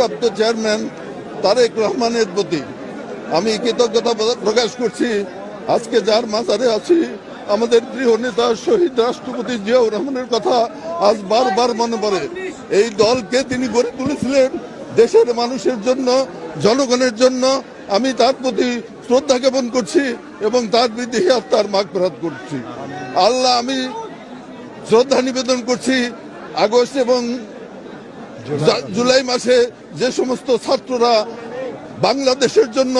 ভারপ্রাপ্ত চেয়ারম্যান তারেক রহমানের প্রতি আমি কৃতজ্ঞতা প্রকাশ করছি। আজকে যার মাজারে আছি, আমাদের প্রিয় নেতা শহীদ রাষ্ট্রপতি জিয়াউর রহমানের কথা আজ বারবার মনে পড়ে। এই দলকে তিনি গড়ে তুলেছিলেন দেশের মানুষের জন্য, জনগণের জন্য। আমি তার প্রতি শ্রদ্ধা জ্ঞাপন করছি এবং তার বিদেহী আত্মার মাগ করছি। আল্লাহ, আমি শ্রদ্ধা নিবেদন করছি আগস্ট এবং জুলাই মাসে যে সমস্ত ছাত্ররা বাংলাদেশের জন্য,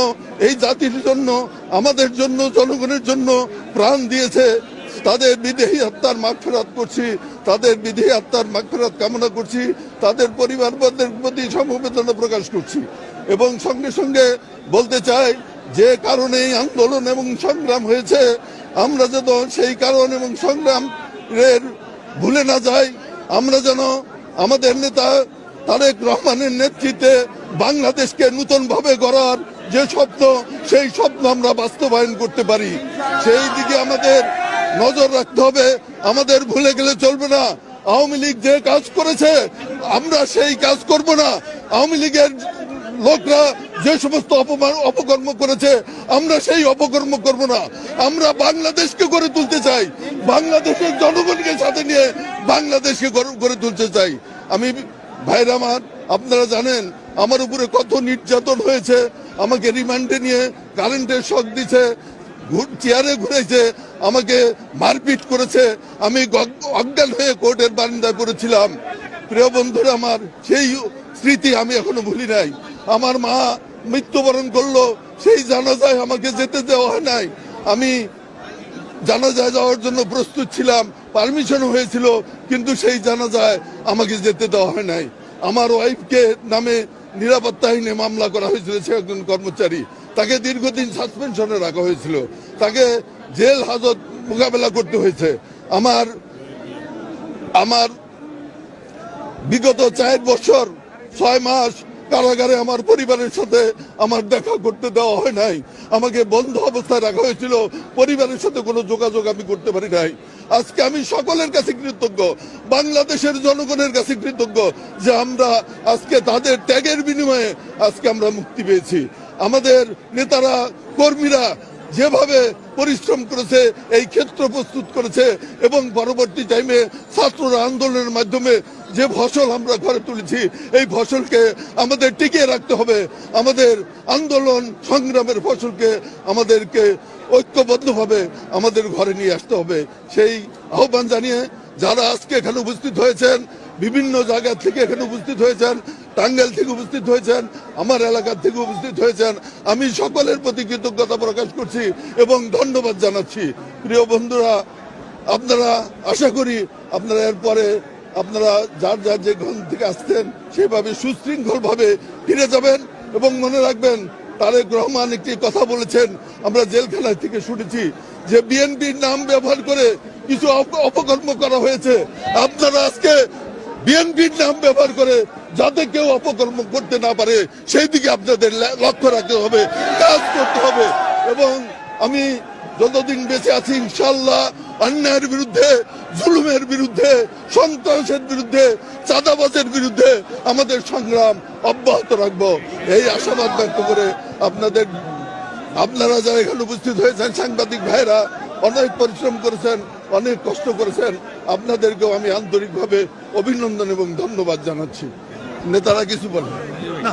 এই জাতির জন্য, আমাদের জন্য, জনগণের জন্য প্রাণ দিয়েছে, তাদের বিদেহী আত্মার মাগফেরাত করছি, তাদের বিদেহী আত্মার মাগফেরাত কামনা করছি, তাদের পরিবারবর্গের প্রতি সমবেদনা প্রকাশ করছি। এবং সঙ্গে সঙ্গে বলতে চাই, যে কারণে এই আন্দোলন এবং সংগ্রাম হয়েছে, আমরা যেন সেই কারণ এবং সংগ্রামের ভুলে না যাই, আমরা যেন আমাদের নেতা তারেক রহমানের নেতৃত্বে বাংলাদেশকে নতুন ভাবে গড়ার যে স্বপ্ন, সেই স্বপ্ন আমরা বাস্তবায়ন করতে পারি। সেই দিকে আমাদের নজর রাখতে হবে। আমাদের ভুলে গেলে চলবে না। আওয়ামী লীগ যে কাজ করেছে, আমরা সেই কাজ করব না। আওয়ামী লীগের লোকরা যে সমস্ত অপমান, অপকর্ম করেছে, আমরা সেই অপকর্ম করব না। আমরা বাংলাদেশকে গড়ে তুলতে চাই। বাংলাদেশের জনগণকে সাথে নিয়ে বাংলাদেশকে গড়ে তুলতে চাই। আমি ভাইরা আমার, আপনারা জানেন, আমার উপরে কত নির্যাতন হয়েছে, আমাকে রিমান্ডে নিয়ে কারেন্টের শক দিছে চেয়ারে ঘুরেছে, আমাকে মারপিট করেছে, আমি অজ্ঞান হয়ে কোর্টের বারান্দায় পড়েছিলাম। প্রিয় বন্ধুরা আমার, সেই স্মৃতি আমি এখনও ভুলি নাই। আমার মা মৃত্যুবরণ করল, সেই জানাজায় আমাকে যেতে দেওয়া হয় নাই। আমি জানাজায় যাওয়ার জন্য প্রস্তুত ছিলাম পারমিশন হয়েছিল, কিন্তু সেই জানাজায় আমাকে যেতে দেওয়া হয় নাই। আমার ওয়াইফকে নামে নিরাপত্তাহীনে মামলা করা হয়েছিল, সে একজন কর্মচারী। তাকে দীর্ঘদিন সাসপেনশনে রাখা হয়েছিল। তাকে জেল হাজত মোকাবেলা করতে হয়েছে। আমার আমার বিগত চার বছর, ছয় মাস কারাগারে আমার পরিবারের সাথে আমার দেখা করতে দেওয়া হয় নাই। আমাকে বন্ধ অবস্থায় রাখা হয়েছিল। পরিবারের সাথে কোনো যোগাযোগ আমি করতে পারি নাই। আজকে আমি সকলের কাছে কৃতজ্ঞ। বাংলাদেশের জনগণের কাছে কৃতজ্ঞ যে আমরা আজকে তাদের ত্যাগের বিনিময়ে আজকে আমরা মুক্তি পেয়েছি। আমাদের নেতারা, কর্মীরা যেভাবে পরিশ্রম করেছে, এই ক্ষেত্র প্রস্তুত করেছে এবং পরবর্তী টাইমে ছাত্ররা আন্দোলনের মাধ্যমে যে ফসল আমরা ঘরে তুলেছি, এই ফসলকে আমাদের টিকিয়ে রাখতে হবে। আমাদের আন্দোলন সংগ্রামের ফসলকে আমাদেরকে ঐক্যবদ্ধভাবে আমাদের ঘরে নিয়ে আসতে হবে। সেই আহ্বান জানিয়ে যারা আজকে এখানে উপস্থিত হয়েছেন, বিভিন্ন জায়গা থেকে এখানে উপস্থিত হয়েছেন টাঙ্গাইল থেকে উপস্থিত হয়েছেন, আমার এলাকার থেকে উপস্থিত হয়েছেন। আমি সকলের প্রতি কৃতজ্ঞতা প্রকাশ করছি এবং ধন্যবাদ জানাচ্ছি। প্রিয় বন্ধুরা, আপনারা আশা করি আপনারা এরপরে আপনারা যার যার যে ঘন থেকে আসতেন সেভাবে সুশৃঙ্খলভাবে ফিরে যাবেন এবং মনে রাখবেন, তারেক রহমান একটি কথা বলেছেন, আমরা জেলখানা থেকে শুনেছি যে বিএনপির নাম ব্যবহার করে কিছু অপকর্ম করা হয়েছে। আপনারা আজকে বিএনপির নাম ব্যবহার করে যাতে কেউ অপকর্ম করতে না পারে, সেই দিকে আপনাদের লক্ষ্য রাখতে হবে, কাজ করতে হবে। এবং আমি যতদিন বেঁচে আছি ইনশাল্লাহ অন্যায়ের বিরুদ্ধে, জুলুমের বিরুদ্ধে, সন্ত্রাসের বিরুদ্ধে, চাঁদাবাজের বিরুদ্ধে আমাদের সংগ্রাম অব্যাহত রাখব। এই আশাবাদ ব্যক্ত করে আপনাদের, আপনারা যারা এখানে উপস্থিত হয়েছেন, সাংবাদিক ভাইরা অনেক পরিশ্রম করেছেন, অনেক কষ্ট করেছেন। আপনাদেরকেও আমি আন্তরিকভাবে অভিনন্দন এবং ধন্যবাদ জানাচ্ছি। নেতারা কিছু বলেন। না।